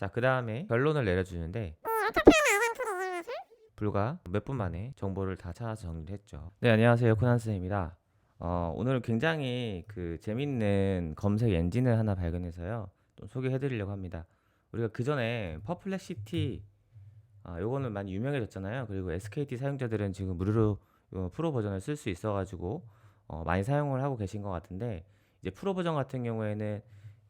자, 그 다음에 결론을 내려주는데 불과 몇 분 만에 정보를 다 찾아서 정리를 했죠. 네, 안녕하세요. 코난스입니다. 어, 오늘 굉장히 그 재밌는 검색 엔진을 하나 발견해서요. 좀 소개해 드리려고 합니다. 우리가 그 전에 퍼플렉시티 아, 요거는 많이 유명해졌잖아요. 그리고 SKT 사용자들은 지금 무료로 요 프로 버전을 쓸 수 있어 가지고 어, 많이 사용을 하고 계신 것 같은데 이제 프로 버전 같은 경우에는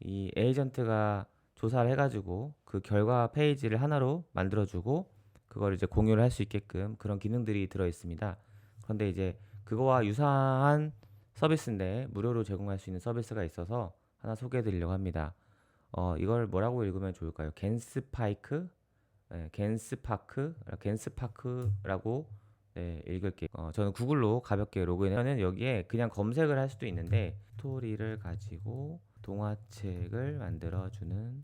이 에이전트가 조사를 해가지고 그 결과 페이지를 하나로 만들어주고 그걸 이제 공유를 할 수 있게끔 그런 기능들이 들어 있습니다. 그런데 이제 그거와 유사한 서비스인데 무료로 제공할 수 있는 서비스가 있어서 하나 소개해 드리려고 합니다. 어, 이걸 뭐라고 읽으면 좋을까요? 겐스파이크? 네, 겐스파크? 겐스파크라고 네, 읽을게요. 어, 저는 구글로 가볍게 로그인하면 여기에 그냥 검색을 할 수도 있는데 스토리를 가지고 동화책을 만들어주는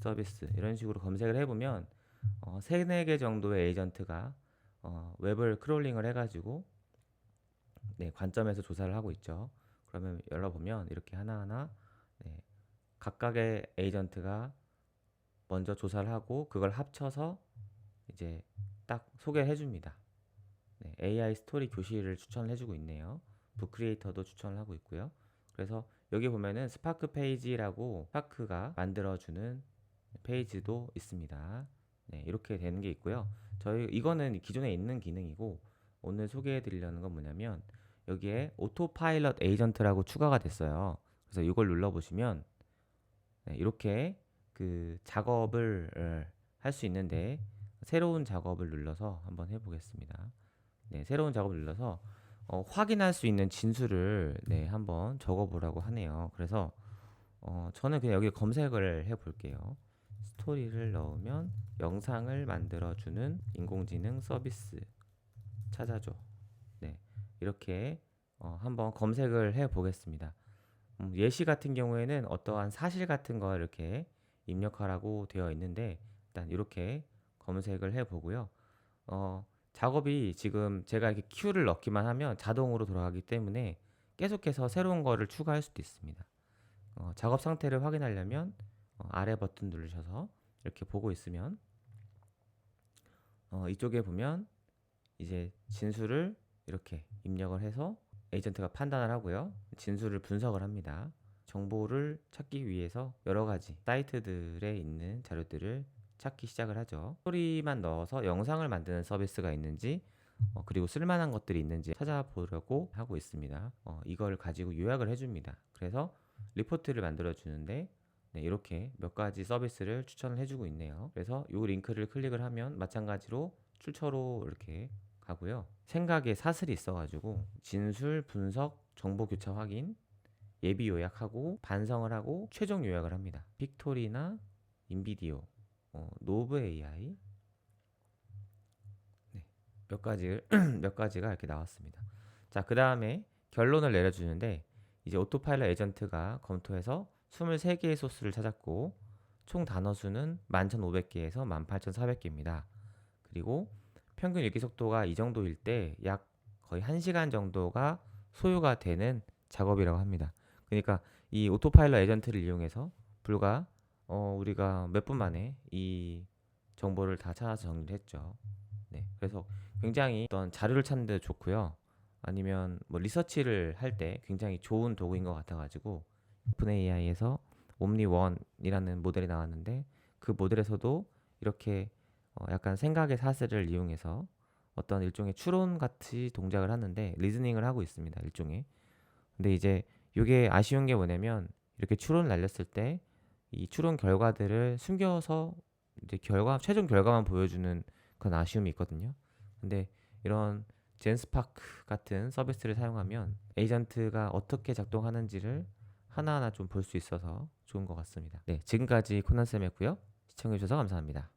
서비스 이런 식으로 검색을 해보면 어, 세네 개 정도의 에이전트가 어, 웹을 크롤링을 해가지고 네, 관점에서 조사를 하고 있죠. 그러면 열어보면 이렇게 하나하나 네, 각각의 에이전트가 먼저 조사를 하고 그걸 합쳐서 이제 딱 소개를 해줍니다. 네, AI 스토리 교실을 추천을 해주고 있네요. 북크리에이터도 추천을 하고 있고요. 그래서 여기 보면은 스파크 페이지라고 스파크가 만들어주는 페이지도 있습니다. 네, 이렇게 되는 게 있고요. 저희 이거는 기존에 있는 기능이고 오늘 소개해 드리려는 건 뭐냐면 여기에 오토파일럿 에이전트라고 추가가 됐어요. 그래서 이걸 눌러 보시면 네, 이렇게 그 작업을 할 수 있는데 새로운 작업을 눌러서 한번 해 보겠습니다. 네, 새로운 작업을 눌러서 어, 확인할 수 있는 진술을 네, 한번 적어보라고 하네요. 그래서 어, 저는 그냥 여기 검색을 해볼게요. 스토리를 넣으면 영상을 만들어주는 인공지능 서비스 찾아줘. 네, 이렇게 어, 한번 검색을 해보겠습니다. 음, 예시 같은 경우에는 어떠한 사실 같은 거 이렇게 입력하라고 되어 있는데 일단 이렇게 검색을 해보고요. 어, 작업이 지금 제가 이렇게 Q를 넣기만 하면 자동으로 돌아가기 때문에 계속해서 새로운 거를 추가할 수도 있습니다. 어, 작업 상태를 확인하려면 어, 아래 버튼 누르셔서 이렇게 보고 있으면 어, 이쪽에 보면 이제 진술을 이렇게 입력을 해서 에이전트가 판단을 하고요. 진술을 분석을 합니다. 정보를 찾기 위해서 여러 가지 사이트들에 있는 자료들을 찾기 시작을 하죠. 스토리만 넣어서 영상을 만드는 서비스가 있는지 어, 그리고 쓸만한 것들이 있는지 찾아보려고 하고 있습니다. 어, 이걸 가지고 요약을 해줍니다. 그래서 리포트를 만들어 주는데 네, 이렇게 몇 가지 서비스를 추천을 해주고 있네요. 그래서 이 링크를 클릭을 하면 마찬가지로 출처로 이렇게 가고요. 생각에 사슬이 있어가지고 진술, 분석, 정보 교차 확인, 예비 요약하고 반성을 하고 최종 요약을 합니다. 빅토리나 인비디오, 어, 노브 AI 네, 몇 가지 몇 가지가 이렇게 나왔습니다. 자, 그 다음에 결론을 내려주는데 이제 오토파일럿 에이전트가 검토해서 23개의 소스를 찾았고 총 단어 수는 11,500개에서 18,400개입니다. 그리고 평균 읽기 속도가 이 정도일 때 약 거의 1시간 정도가 소요가 되는 작업이라고 합니다. 그러니까 이 오토파일럿 에이전트를 이용해서 불과 어, 우리가 몇 분 만에 이 정보를 다 찾아서 정리를 했죠. 네. 그래서 굉장히 어떤 자료를 찾는 데 좋고요. 아니면 뭐 리서치를 할 때 굉장히 좋은 도구인 것 같아가지고 오픈 AI에서 옴니원이라는 모델이 나왔는데 그 모델에서도 이렇게 어 약간 생각의 사슬을 이용해서 어떤 일종의 추론 같이 동작을 하는데 리즈닝을 하고 있습니다. 일종의. 근데 이제 이게 아쉬운 게 뭐냐면 이렇게 추론을 날렸을 때 이 추론 결과들을 숨겨서 이제 결과 최종 결과만 보여주는 그런 아쉬움이 있거든요. 근데 이런 젠스파크 같은 서비스를 사용하면 에이전트가 어떻게 작동하는지를 하나하나 좀 볼 수 있어서 좋은 것 같습니다. 네, 지금까지 코난쌤이었고요. 시청해주셔서 감사합니다.